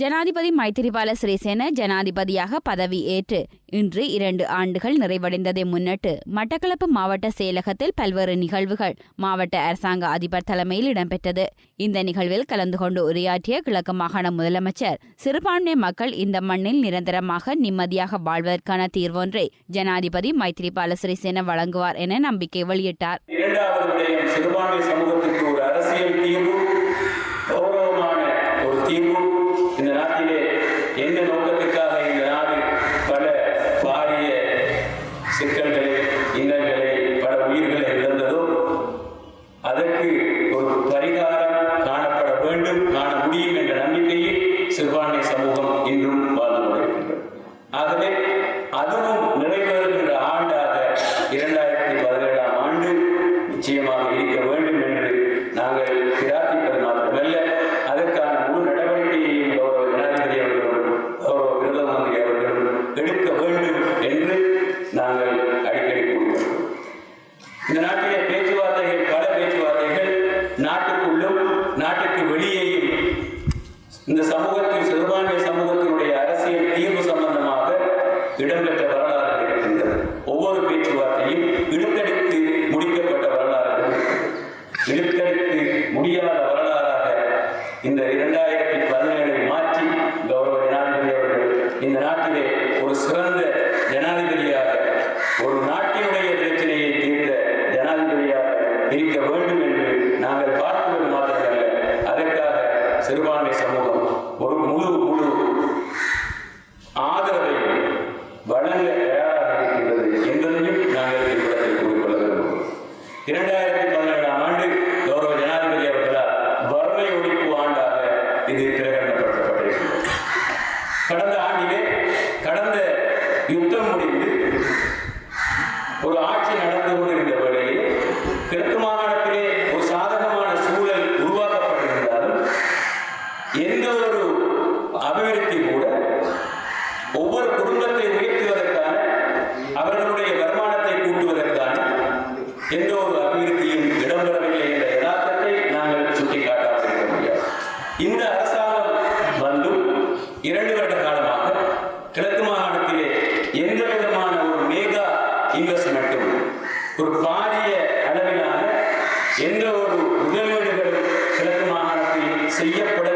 ஜனாதிபதி மைத்திரிபால சிறிசேன ஜனாதிபதியாக பதவி ஏற்று இன்று இரண்டு ஆண்டுகள் நிறைவடைந்ததை முன்னிட்டு மட்டக்களப்பு மாவட்ட செயலகத்தில் பல்வேறு நிகழ்வுகள் மாவட்ட அரசாங்க அதிபர் தலைமையில் இடம்பெற்றது. இந்த நிகழ்வில் கலந்து கொண்டு உரையாற்றிய கிழக்கு மாகாண முதலமைச்சர் சிறுபான்மை மக்கள் இந்த மண்ணில் நிரந்தரமாக நிம்மதியாக வாழ்வதற்கான தீர்வொன்றை ஜனாதிபதி மைத்திரிபால சிறிசேன வழங்குவார் என நம்பிக்கை வெளியிட்டார். இந்த நோக்கத்துக்காக இந்த நாடு பல பாரிய சிக்கல்களை இன்னல்களை பல உயிர்களை இழந்ததோ அதற்கு ஒரு பரிகாரம் காணப்பட வேண்டும் காண முடியும் என்ற நம்பிக்கையில் சிறுபான்மை சமூகம் இன்றும் வாழ்ந்து கொண்டிருக்கின்றது. ஆகவே அதுவும் நிறைவேறுகின்ற ஆண்டாக இரண்டாயிரத்தி பதினேழாம் ஆண்டு நிச்சயமாக இருக்க வேண்டும். இந்த நாட்டிலே பேச்சுவார்த்தைகள் பல பேச்சுவார்த்தைகள் நாட்டுக்குள்ளும் நாட்டுக்கு வெளியேயும் இந்த சமூகத்தில் சிறுபான்மை சமூகத்தினுடைய அரசியல் தீர்வு சம்பந்தமாக இடம்பெற்ற வரலாறு இருக்கின்றது. ஒவ்வொரு பேச்சுவார்த்தையும் இழுத்தடித்து முடிக்கப்பட்ட வரலாறு இழுத்தடித்து முடியாத வரலாறாக இந்த இரண்டாயிரத்தி பதினேழை மாற்றி கௌரவ ஜனாதிபதி அவர்கள் இந்த நாட்டிலே ஒரு சிறந்த இருக்க வேண்டும் என்று நாங்கள் பார்ப்பது மாத்திரமல்ல. அதற்காக சிறுபான்மை சமூகம் ஒரு முழு முழு ஆதரவை வழங்க தயாராக இருக்கின்றது என்பதையும் நாங்கள் இப்படத்தில் கூறிக்கொள்ள விரும்புகிறோம் இரண்டாயிரத்தி பதினேழாம் ஆண்டு கௌரவ ஜனாதிபதி அவர்களால் வறுமை ஒழிப்பு ஆண்டாக இது பிரகடனப்படுத்தப்பட்டிருக்கிறது கடந்த ஆண்டிலே கடந்த யுத்தம் முடிந்து ஒரு ஆட்சி நடந்து கொண்டிருந்த வேளையில் கிழக்கு மாகாணத்திலே ஒரு சாதகமான சூழல் உருவாக்கப்பட்டிருந்தாலும் எந்த ஒரு அபிவிருத்தி கூட ஒவ்வொரு குடும்பத்தை உயர்த்துவதற்கான அவர்களுடைய வருமானத்தை கூட்டுவதற்கான எந்த ஒரு அபிவிருத்தியும் இடம்பெறவில்லை என்ற யதார்த்தத்தை நாங்கள் சுட்டிக்காட்டாமல் முடியாது. இந்த அரசாங்கம் வந்தும் இரண்டு வருட காலமாக கிழக்கு மாகாணத்திலே எந்த விதமான ஒரு மேகா இன்வெஸ்ட்மெண்ட்டும் ஒரு பாரிய அளவிலான எந்த ஒரு முதலீடுகளும் கிழக்கு மாகாணத்தில் செய்யப்படும்